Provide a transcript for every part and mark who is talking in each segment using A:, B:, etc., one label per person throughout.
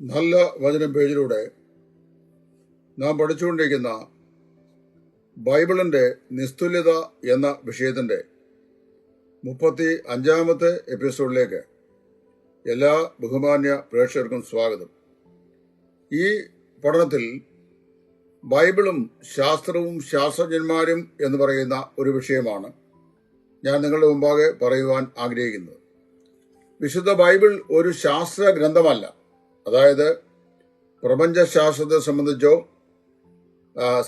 A: നല്ല വചനം പേജിലൂടെ നാം പഠിച്ചുകൊണ്ടിരിക്കുന്ന ബൈബിളിന്റെ നിസ്തുല്യത എന്ന വിഷയത്തിന്റെ മുപ്പത്തി അഞ്ചാമത്തെ എപ്പിസോഡിലേക്ക് എല്ലാ ബഹുമാന്യ പ്രേക്ഷകർക്കും സ്വാഗതം. ഈ പഠനത്തിൽ ബൈബിളും ശാസ്ത്രവും ശാസ്ത്രജ്ഞന്മാരും എന്ന് പറയുന്ന ഒരു വിഷയമാണ് ഞാൻ നിങ്ങളുടെ മുമ്പാകെ പറയുവാൻ ആഗ്രഹിക്കുന്നത്. വിശുദ്ധ ബൈബിൾ ഒരു ശാസ്ത്ര ഗ്രന്ഥമല്ല അതായത് പ്രപഞ്ച ശാസ്ത്രത്തെ സംബന്ധിച്ചോ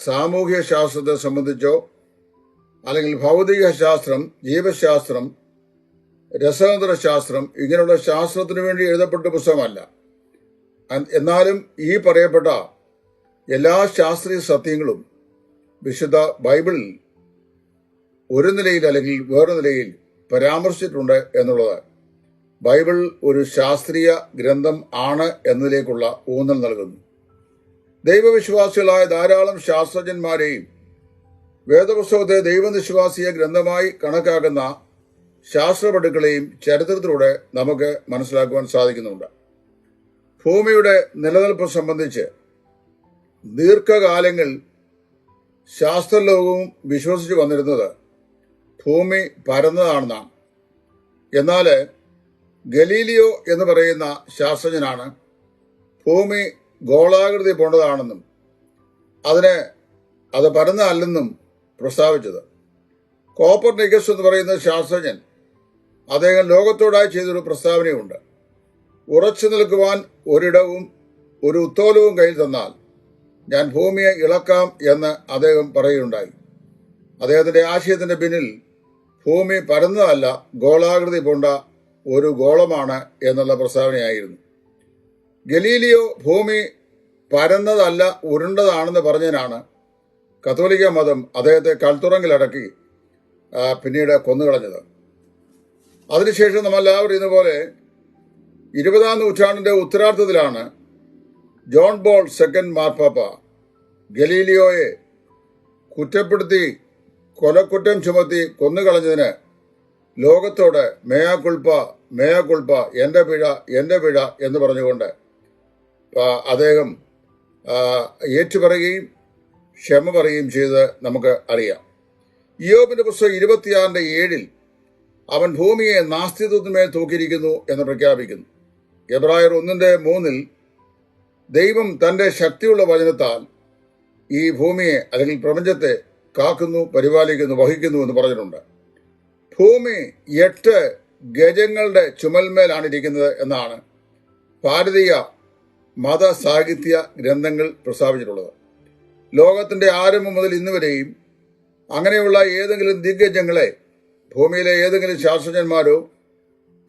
A: സാമൂഹ്യ ശാസ്ത്രത്തെ സംബന്ധിച്ചോ അല്ലെങ്കിൽ ഭൗതിക ശാസ്ത്രം ജീവശാസ്ത്രം രസതന്ത്ര ശാസ്ത്രം ഇങ്ങനെയുള്ള ശാസ്ത്രത്തിന് വേണ്ടി എഴുതപ്പെട്ട പുസ്തകമല്ല. എന്നാലും ഈ പറയപ്പെട്ട എല്ലാ ശാസ്ത്രീയ സത്യങ്ങളും വിശുദ്ധ ബൈബിളിൽ ഒരു നിലയിൽ അല്ലെങ്കിൽ വേറെ നിലയിൽ പരാമർശിച്ചിട്ടുണ്ട് എന്നുള്ളത് ബൈബിൾ ഒരു ശാസ്ത്രീയ ഗ്രന്ഥം ആണ് എന്നതിലേക്കുള്ള ഊന്നൽ നൽകുന്നു. ദൈവവിശ്വാസികളായ ധാരാളം ശാസ്ത്രജ്ഞന്മാരെയും വേദപുസ്തകത്തെ ദൈവനിശ്വാസിയ ഗ്രന്ഥമായി കണക്കാക്കുന്ന ശാസ്ത്രപടുക്കളെയും ചരിത്രത്തിലൂടെ നമുക്ക് മനസ്സിലാക്കുവാൻ സാധിക്കുന്നുണ്ട്. ഭൂമിയുടെ നിലനിൽപ്പ് സംബന്ധിച്ച് ദീർഘകാലങ്ങൾ ശാസ്ത്രലോകവും വിശ്വസിച്ചു വന്നിരുന്നത് ഭൂമി പരന്നതാണെന്നാണ്. എന്നാൽ ഗലീലിയോ എന്ന് പറയുന്ന ശാസ്ത്രജ്ഞനാണ് ഭൂമി ഗോളാകൃതി പോണ്ടതാണെന്നും അതിന് അത് പരന്നതല്ലെന്നും പ്രസ്താവിച്ചത്. കോപ്പർ നിക്കസ് എന്ന് പറയുന്ന ശാസ്ത്രജ്ഞൻ അദ്ദേഹം ലോകത്തോടായി ചെയ്തൊരു പ്രസ്താവനയുണ്ട്. ഉറച്ചു നിൽക്കുവാൻ ഒരിടവും ഒരു ഉത്തോലവും കയ്യിൽ തന്നാൽ ഞാൻ ഭൂമിയെ ഇളക്കാം എന്ന് അദ്ദേഹം പറയുകയുണ്ടായി. അദ്ദേഹത്തിന്റെ ആശയത്തിന്റെ പിന്നിൽ ഭൂമി പരന്നതല്ല ഗോളാകൃതി പൂണ്ട ഒരു ഗോളമാണ് എന്നുള്ള പ്രസ്താവനയായിരുന്നു. ഗലീലിയോ ഭൂമി പരന്നതല്ല ഉരുണ്ടതാണെന്ന് പറഞ്ഞതിനാണ് കത്തോലിക്ക മതം അദ്ദേഹത്തെ കൽത്തുറങ്കിലടക്കി പിന്നീട് കൊന്നുകളഞ്ഞത്. അതിനുശേഷം നമ്മളെല്ലാവരും ഇതുപോലെ ഇരുപതാം നൂറ്റാണ്ടിന്റെ ഉത്തരാർത്ഥത്തിലാണ് ജോൺ ബോൾ സെക്കൻഡ് മാർപ്പാപ്പ ഗലീലിയോയെ കുറ്റപ്പെടുത്തി കൊലക്കുറ്റം ചുമത്തി കൊന്നുകളഞ്ഞതിന് ലോകത്തോട് മേയാ കുൾപ്പ മേയാ എന്റെ പിഴ എന്റെ പിഴ എന്ന് പറഞ്ഞുകൊണ്ട് അദ്ദേഹം ഏറ്റുപറയുകയും ക്ഷമ പറയുകയും ചെയ്ത് നമുക്ക് അറിയാം. ഇയോബിന്റെ പുസ്തകം ഇരുപത്തിയാറിന്റെ ഏഴിൽ അവൻ ഭൂമിയെ നാസ്തിത്വത്തിന്മേൽ തൂക്കിയിരിക്കുന്നു എന്ന് പ്രഖ്യാപിക്കുന്നു. എബ്രായർ ഒന്നിന്റെ മൂന്നിൽ ദൈവം തന്റെ ശക്തിയുള്ള വചനത്താൽ ഈ ഭൂമിയെ അല്ലെങ്കിൽ പ്രപഞ്ചത്തെ കാക്കുന്നു പരിപാലിക്കുന്നു വഹിക്കുന്നു എന്ന് പറഞ്ഞിട്ടുണ്ട്. ഭൂമി എട്ട് ഗജങ്ങളുടെ ചുമൽമേലാണ് ഇരിക്കുന്നത് എന്നാണ് ഭാരതീയ മത സാഹിത്യ ഗ്രന്ഥങ്ങൾ പ്രസ്താവിച്ചിട്ടുള്ളത്. ലോകത്തിന്റെ ആരംഭം മുതൽ ഇന്ന് വരെയും അങ്ങനെയുള്ള ഏതെങ്കിലും ദിഗ്ഗജങ്ങളെ ഭൂമിയിലെ ഏതെങ്കിലും ശാസ്ത്രജ്ഞന്മാരോ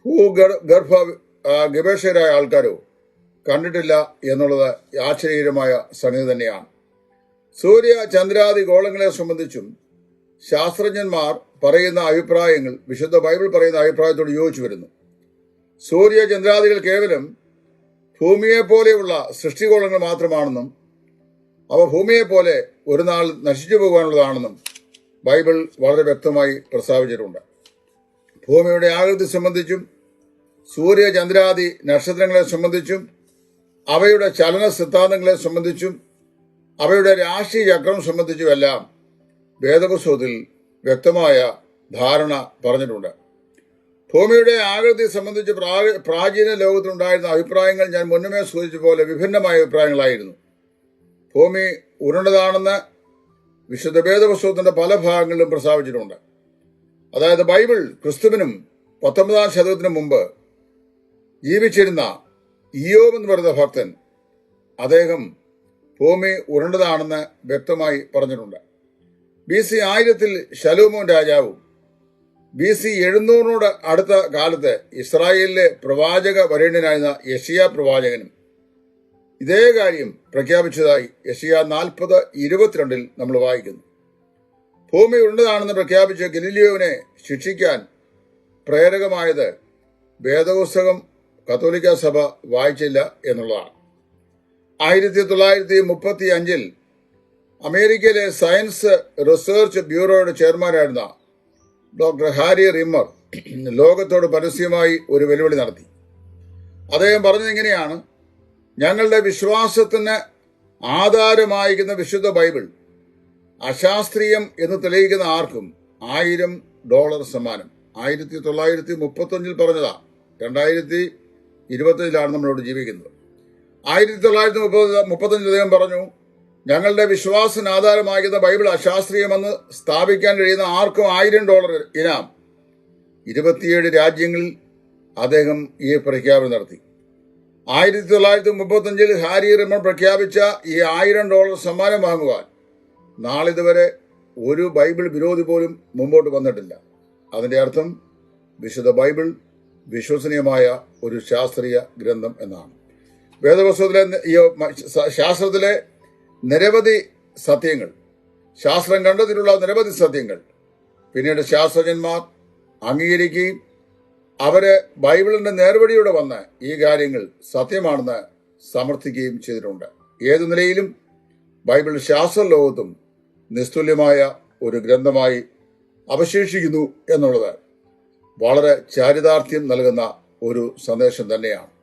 A: ഭൂഗർഭ ഗവേഷകരായ ആൾക്കാരോ കണ്ടിട്ടില്ല എന്നുള്ളത് ആശ്ചര്യകരമായ സംഗതി തന്നെയാണ്. സൂര്യ ചന്ദ്രാദി ഗോളങ്ങളെ സംബന്ധിച്ചും ശാസ്ത്രജ്ഞന്മാർ പറയുന്ന അഭിപ്രായങ്ങൾ വിശുദ്ധ ബൈബിൾ പറയുന്ന അഭിപ്രായത്തോട് യോജിച്ചു വരുന്നു. സൂര്യ ചന്ദ്രാദികൾ കേവലം ഭൂമിയെ പോലെയുള്ള സൃഷ്ടികോളങ്ങൾ മാത്രമാണെന്നും അവ ഭൂമിയെ പോലെ ഒരു നാൾ നശിച്ചു പോകാനുള്ളതാണെന്നും ബൈബിൾ വളരെ വ്യക്തമായി പ്രസ്താവിച്ചിട്ടുണ്ട്. ഭൂമിയുടെ ആകൃതി സംബന്ധിച്ചും സൂര്യ ചന്ദ്രാദി നക്ഷത്രങ്ങളെ സംബന്ധിച്ചും അവയുടെ ചലന സിദ്ധാന്തങ്ങളെ സംബന്ധിച്ചും അവയുടെ രാശി ചക്രം സംബന്ധിച്ചുമെല്ലാം വേദപുസ്തകത്തിൽ വ്യക്തമായ ധാരണ പറഞ്ഞിട്ടുണ്ട്. ഭൂമിയുടെ ആകൃതി സംബന്ധിച്ച് പ്രാചീന ലോകത്തിലുണ്ടായിരുന്ന അഭിപ്രായങ്ങൾ ഞാൻ മുന്നമേ സൂചിച്ച പോലെ വിഭിന്നമായ അഭിപ്രായങ്ങളായിരുന്നു. ഭൂമി ഉരുണ്ടതാണെന്ന് വിശുദ്ധ വേദപുസ്തകത്തിന്റെ പല ഭാഗങ്ങളിലും പ്രസ്താവിച്ചിട്ടുണ്ട്. അതായത് ബൈബിൾ ക്രിസ്തുവിനും പത്തൊമ്പതാം ശതകത്തിനു മുമ്പ് ജീവിച്ചിരുന്ന ഇയോബ് എന്ന് പറയുന്ന ഭക്തൻ അദ്ദേഹം ഭൂമി ഉരുണ്ടതാണെന്ന് വ്യക്തമായി പറഞ്ഞിട്ടുണ്ട്. ബി സി ആയിരത്തിൽ ശലോമോൻ രാജാവും. ബി സി എഴുന്നൂറിനോട് അടുത്ത കാലത്ത് ഇസ്രായേലിലെ പ്രവാചക വരേണ്യനായിരുന്ന യഷിയ പ്രവാചകനും ഇതേ കാര്യം പ്രഖ്യാപിച്ചതായി യഷിയ നാൽപ്പത് ഇരുപത്തിരണ്ടിൽ നമ്മൾ വായിക്കുന്നു. ഭൂമി ഉണ്ടതാണെന്ന് പ്രഖ്യാപിച്ച ഗലീലിയോവിനെ ശിക്ഷിക്കാൻ പ്രേരകമായത് വേദപുസ്തകം കത്തോലിക്ക സഭ വായിച്ചില്ല എന്നുള്ളതാണ്. ആയിരത്തി തൊള്ളായിരത്തി മുപ്പത്തി അഞ്ചിൽ അമേരിക്കയിലെ സയൻസ് റിസർച്ച് ബ്യൂറോയുടെ ചെയർമാനായിരുന്ന ഡോക്ടർ ഹാരി റിമ്മർ ലോകത്തോട് പരസ്യമായി ഒരു വെല്ലുവിളി നടത്തി. അദ്ദേഹം പറഞ്ഞിങ്ങനെയാണ് ഞങ്ങളുടെ വിശ്വാസത്തിന് ആധാരമായിരിക്കുന്ന വിശുദ്ധ ബൈബിൾ അശാസ്ത്രീയം എന്ന് തെളിയിക്കുന്ന ആർക്കും ആയിരം ഡോളർ സമ്മാനം. ആയിരത്തി തൊള്ളായിരത്തി മുപ്പത്തൊന്നിൽ പറഞ്ഞതാ രണ്ടായിരത്തി ഇരുപത്തഞ്ചിലാണ് നമ്മളോട് ജീവിക്കുന്നത്. ആയിരത്തി തൊള്ളായിരത്തി മുപ്പത് മുപ്പത്തഞ്ചിൽ അദ്ദേഹം പറഞ്ഞു ഞങ്ങളുടെ വിശ്വാസത്തിന് ആധാരമാകുന്ന ബൈബിൾ അശാസ്ത്രീയമെന്ന് സ്ഥാപിക്കാൻ കഴിയുന്ന ആർക്കും ആയിരം ഡോളർ ഇനാം. ഇരുപത്തിയേഴ് രാജ്യങ്ങളിൽ അദ്ദേഹം ഈ പ്രഖ്യാപനം നടത്തി. ആയിരത്തി തൊള്ളായിരത്തി മുപ്പത്തഞ്ചിൽ ഹാരി റമൺ പ്രഖ്യാപിച്ച ഈ ആയിരം ഡോളർ സമ്മാനം വാങ്ങുവാൻ നാളിതുവരെ ഒരു ബൈബിൾ വിരോധി പോലും മുമ്പോട്ട് വന്നിട്ടില്ല. അതിന്റെ അർത്ഥം വിശുദ്ധ ബൈബിൾ വിശ്വസനീയമായ ഒരു ശാസ്ത്രീയ ഗ്രന്ഥം എന്നാണ്. വേദപുസ്തകത്തിലെ ശാസ്ത്രത്തിലെ നിരവധി സത്യങ്ങൾ. ശാസ്ത്രം കണ്ടതിലുള്ള നിരവധി സത്യങ്ങൾ. പിന്നീട് ശാസ്ത്രജ്ഞന്മാർ അംഗീകരിക്കുകയും അവർ ബൈബിളിന്റെ നേർവഴിയോടെ വന്ന് ഈ കാര്യങ്ങൾ സത്യമാണെന്ന് സമർത്ഥിക്കുകയും ചെയ്തിട്ടുണ്ട്. ഏതു നിലയിലും ബൈബിൾ ശാസ്ത്ര ലോകത്തും നിസ്തുല്യമായ ഒരു ഗ്രന്ഥമായി അവശേഷിക്കുന്നു എന്നുള്ളത് വളരെ ചാരിതാർത്ഥ്യം നൽകുന്ന ഒരു സന്ദേശം തന്നെയാണ്.